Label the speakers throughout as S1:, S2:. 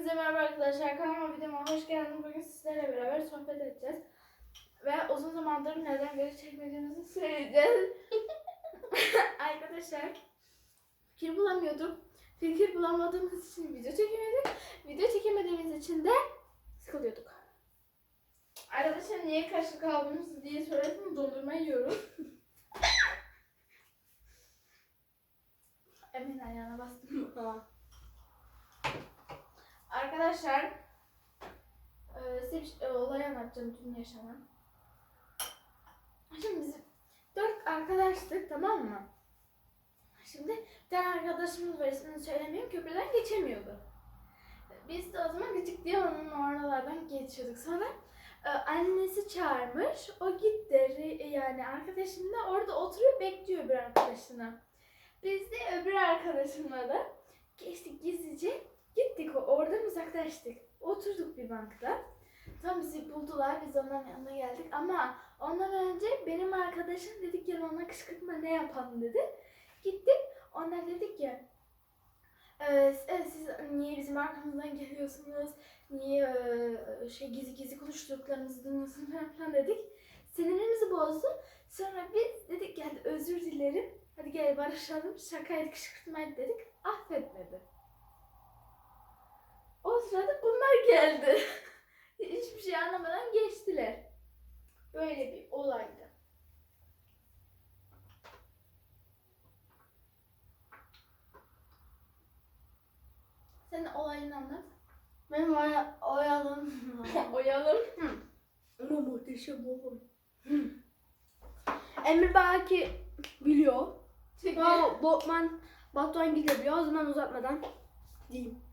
S1: Hepinize merhaba arkadaşlar. Kanalıma videoma hoş geldiniz. Bugün sizlerle beraber sohbet edeceğiz. Ve uzun zamandır neden video çekmediğimizi söyleyeceğiz. arkadaşlar fikir bulamıyorduk. Fikir bulamadığımız için video çekemedik. Video çekemediğimiz için de sıkılıyorduk. Arkadaşlar niye karşı kaldığımız diye sorarsanız dondurma yiyorum. Emin ayağına bastım. Arkadaşlar e, size bir şey- e, olay anlatacağım dün yaşanan. Şimdi biz dört arkadaştık tamam mı? Şimdi bir arkadaşımız var ismini söylemeyeyim köprüden geçemiyordu. Biz de o zaman gıcık diye onun oralardan geçiyorduk. Sonra e, annesi çağırmış. O gitti yani arkadaşım da orada oturuyor bekliyor bir arkadaşını. Biz de öbür arkadaşımla da geçtik gizlice Gittik oradan uzaklaştık. Oturduk bir bankta. Tam bizi buldular. Biz onların yanına geldik. Ama ondan önce benim arkadaşım dedik gel ona kışkırtma ne yapalım dedi. Gittik. Onlar dedik ki "Ee, siz- siz niye bizim arkamızdan geliyorsunuz? Niye e, şey gizli gizli konuştuklarımızı duymuyorsunuz falan filan dedik. Sinirimizi bozdu. Sonra biz dedik gel özür dilerim. Hadi gel barışalım. Şakaydı kışkırtmaydı dedik. Affetmedi. Sırada bunlar geldi. Hiçbir şey anlamadan geçtiler. Böyle bir olaydı. Sen olayını anlat.
S2: Benim oya, oyalım.
S1: Oyalım.
S2: Ama muhteşem oğlum. Emir belki biliyor.
S1: Çünkü
S2: Botman Batuhan gidebiliyor. O zaman uzatmadan diyeyim.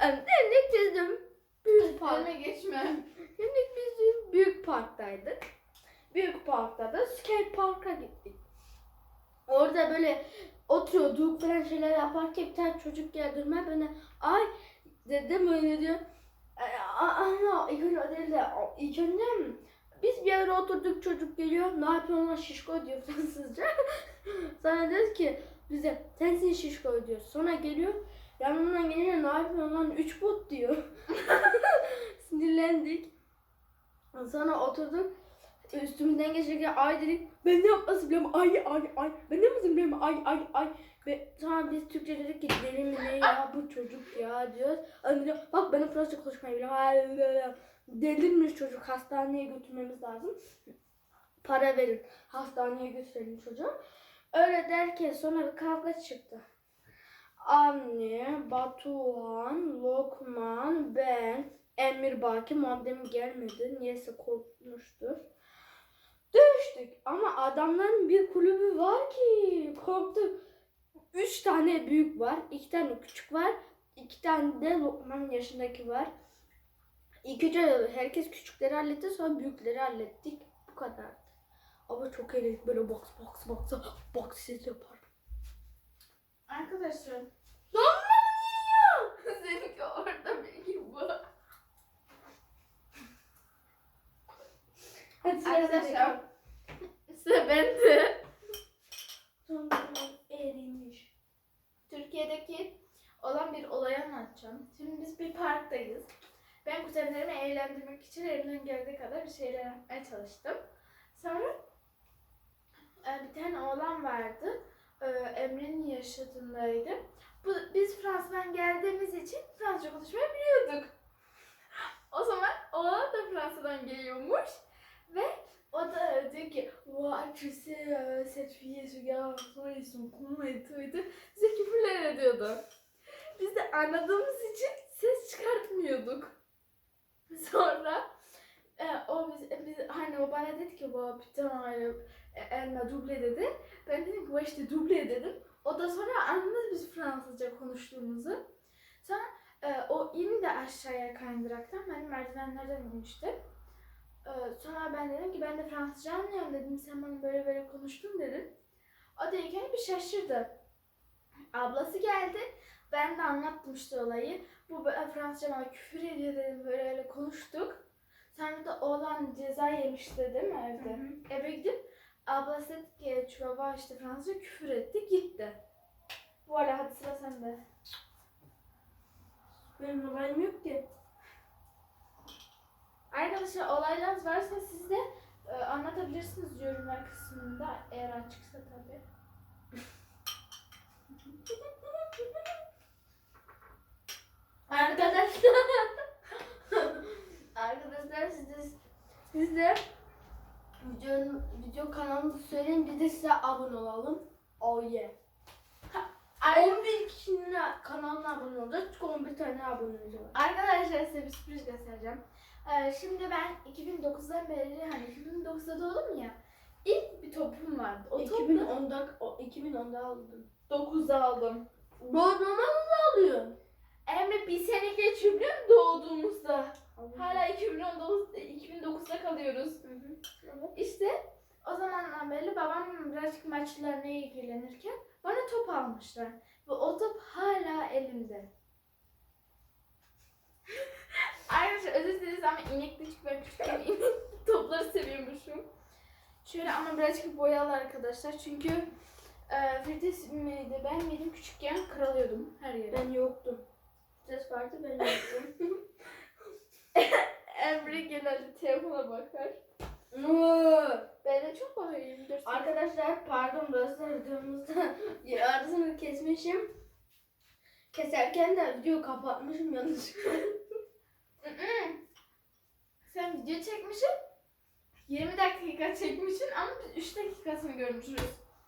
S2: Emlik çizdim. Büyük park.
S1: önüme geçme.
S2: Emlik biz dün büyük parktaydık. Büyük parkta da skate parka gittik. Orada böyle oturuyorduk falan şeyler yaparken bir tane çocuk geldi durmaya bana ay dedim öyle diyor. "Ay, Ana ilk önce o değil de o- ilk önce biz bir yere oturduk çocuk geliyor ne yapıyorsun lan şişko diyor Fransızca. Sonra diyoruz ki bize sensin şişko diyor. Sonra geliyor yanından gelince ne yapıyorsun lan üç bot diyor. Sinirlendik. Sonra oturduk. Üstümüzden geçerken ay dedik. Ben ne yapması biliyorum ay ay ay. Ben ne yapması biliyorum ay ay ay. Ve sonra biz Türkçe dedik ki deli mi ne ya bu çocuk ya diyoruz. Anne diyor bak benim Fransızca konuşmayı ay. Delirmiş çocuk hastaneye götürmemiz lazım. Para verin hastaneye götürelim çocuğu. Öyle derken sonra bir kavga çıktı. Anne, Batuhan, Lokman, ben, Emir Baki, Muhammed'im gelmedi. Niyeyse korkmuştur. Dövüştük ama adamların bir kulübü var ki korktuk. Üç tane büyük var, iki tane küçük var, iki tane de Lokman yaşındaki var. İlk önce herkes küçükleri halletti sonra büyükleri hallettik. Bu kadardı. Ama çok eğlendik böyle box box box box ses yapar.
S1: Arkadaşlar
S2: Dondurma mı yiyor?
S1: seninki orada benim bu.
S2: Hadi sıra
S1: Arkadaşlar sıra bende.
S2: Erimiş.
S1: Türkiye'deki olan bir olayı anlatacağım. Şimdi biz bir parktayız. Ben kuzenlerimi eğlendirmek için elimden geldiği kadar bir şeyler yapmaya çalıştım. Sonra e, bir tane oğlan vardı. E, Emre'nin yaşadığındaydı. Bu, biz Fransa'dan geldiğimiz için Fransızca konuşmayı biliyorduk. O zaman oğlan da Fransa'dan geliyormuş. Ve o da diyor ki Wow, tu sais, euh, cette fille et ce garçon, ils sont cons et tout et tout. Bize küfürler ediyordu. Biz de anladığımız için ses çıkartmıyorduk. Sonra e, o biz, biz, hani o bana dedi ki bu putain euh, elle m'a doublé dedi. Ben dedim ki bu işte doublé dedim. O da sonra anladı biz Fransızca konuştuğumuzu. Sonra e, o indi aşağıya kaydıraktan. Ben merdivenlerden inmiştim. Ee, sonra ben dedim ki ben de Fransızca anlıyorum dedim. Sen bana böyle böyle konuştun dedim. O da ilk bir şaşırdı. Ablası geldi. Ben de anlattım işte olayı. Bu böyle Fransızca bana küfür ediyor dedim. Böyle öyle konuştuk. Sonra da oğlan ceza yemişti değil mi evde? Eve gidip ablası dedi ki çubuğa işte Fransızca küfür etti gitti. Bu arada hadi sıra sende.
S2: Benim olayım yok ki.
S1: Arkadaşlar olaylarınız varsa siz de e, anlatabilirsiniz yorumlar kısmında eğer açıksa tabii.
S2: Arkadaşlar. Arkadaşlar siz de, siz de video, video kanalımızı söyleyin biz de size abone olalım. Oh yeah.
S1: Ay-
S2: 11 kişinin kanalına abone olacağız çünkü 11 tane abonemiz var.
S1: Arkadaşlar size bir sürpriz göstereceğim. Ee, şimdi ben 2009'dan beri hani 2009'da doğdum ya. İlk bir topum vardı. O topu
S2: 2010'da o 2010'da aldım.
S1: 9'da aldım.
S2: Doğduğuma mı alıyor?
S1: Emre bir sene geçiyor biliyor musun doğduğumuzda? Hala 2019, 2009'da kalıyoruz. İşte o zamandan beri babam birazcık maçlarına ilgilenirken bana top almışlar. Ve o top hala elimde. Arkadaşlar özür dileriz ama inekli çünkü ben küçükken inekli topları seviyormuşum. Şöyle ama birazcık boyalı arkadaşlar çünkü e, Firdevs miydi ben miydim küçükken kralıyordum her yere.
S2: Ben yoktum. Ses vardı ben yoktum.
S1: Emre genelde telefona bakar. Ben de çok bakıyorum 24 saat.
S2: Arkadaşlar pardon videomuzda yarısını kesmişim. Keserken de video kapatmışım yanlışlıkla.
S1: Sen video çekmişsin. 20 dakika çekmişsin ama biz 3 dakikasını görmüşüz.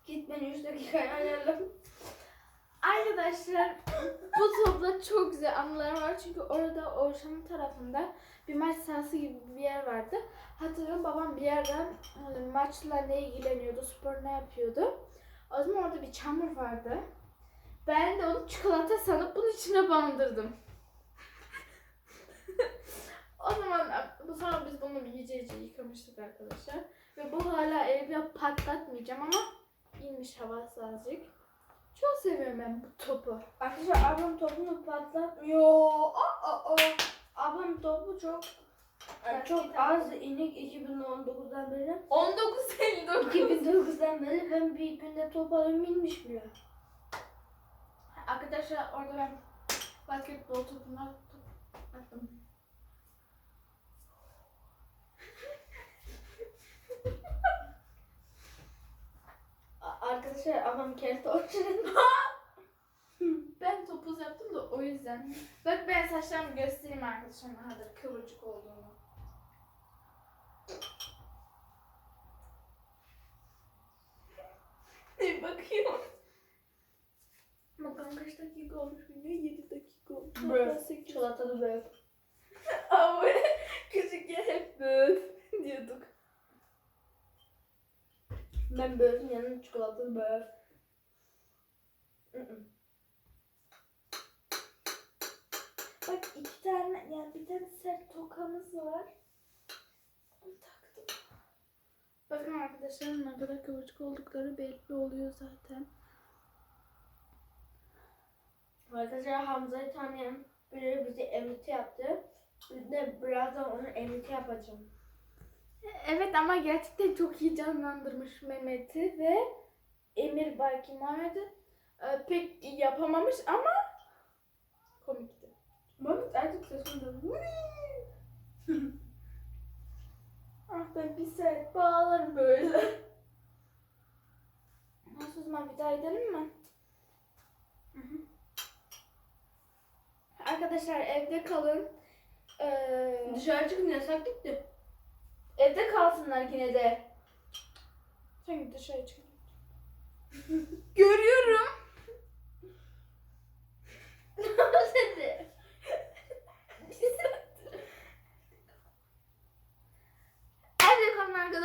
S2: Git beni 3 dakikaya ayarla.
S1: Arkadaşlar bu topla çok güzel anılarım var çünkü orada Orşan'ın tarafında bir maç sahası gibi bir yer vardı. Hatırlıyorum babam bir yerden e, maçla ne ilgileniyordu, spor ne yapıyordu. O zaman orada bir çamur vardı. Ben de onu çikolata sanıp bunun içine bandırdım. o zaman sonra biz bunu iyice iyice yıkamıştık arkadaşlar. Ve bu hala elimde patlatmayacağım ama inmiş havası azıcık. Çok seviyorum ben bu topu.
S2: Arkadaşlar ablam topunu patlatmıyor. Aa, aa, aa. Ablam topu çok yani çok az inik 2019'dan beri.
S1: 19.59.
S2: 2009'dan beri ben bir günde top alayım inmiş bile.
S1: Arkadaşlar orada ben basketbol topuna top attım.
S2: Kendi orijinal.
S1: Ben topuz yaptım da o yüzden. Bak ben saçlarımı göstereyim arkadaşlar ne kadar kıvırcık olduğunu. Ne bakıyorum. Bakalım kaç dakika olmuş biliyor? 7 dakika olmuş.
S2: Böf. Çikolatalı böf.
S1: Ama küçükken hep böf diyorduk.
S2: Ben böfün yanına çikolatalı böf.
S1: Bak iki tane yani bir tane sert tokamız var. Onu taktım. Bakın arkadaşlar ne kadar kıvırcık oldukları belli oluyor zaten.
S2: Arkadaşlar Hamza'yı tanıyan biri bize emriti yaptı. Biz de birazdan onun emriti yapacağım.
S1: Evet ama gerçekten çok iyi canlandırmış Mehmet'i ve Emir belki vardı. Ee, pek yapamamış ama komikti.
S2: Mehmet artık sesini
S1: Ah ben bir saat bağlarım böyle. Nasıl zaman bir daha edelim mi? Arkadaşlar evde kalın. Ee,
S2: Dışarı çıkın yasak gitti.
S1: evde kalsınlar yine de. Sen dışarı çık. Görüyorum.
S2: Sen de.
S1: Evde kalın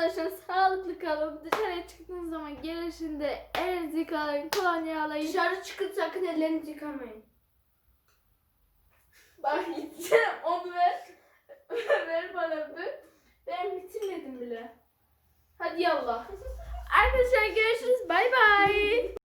S1: arkadaşlar. Sağlıklı kalın. Dışarıya çıktığınız zaman gelişinde elinizi yıkayın. Kolonya alayın.
S2: Dışarı çıkın sakın ellerinizi yıkamayın.
S1: Bak gideceğim onu ver. ver bana bir. Ben bitirmedim bile. Hadi yallah. Arkadaşlar görüşürüz. Bay bay.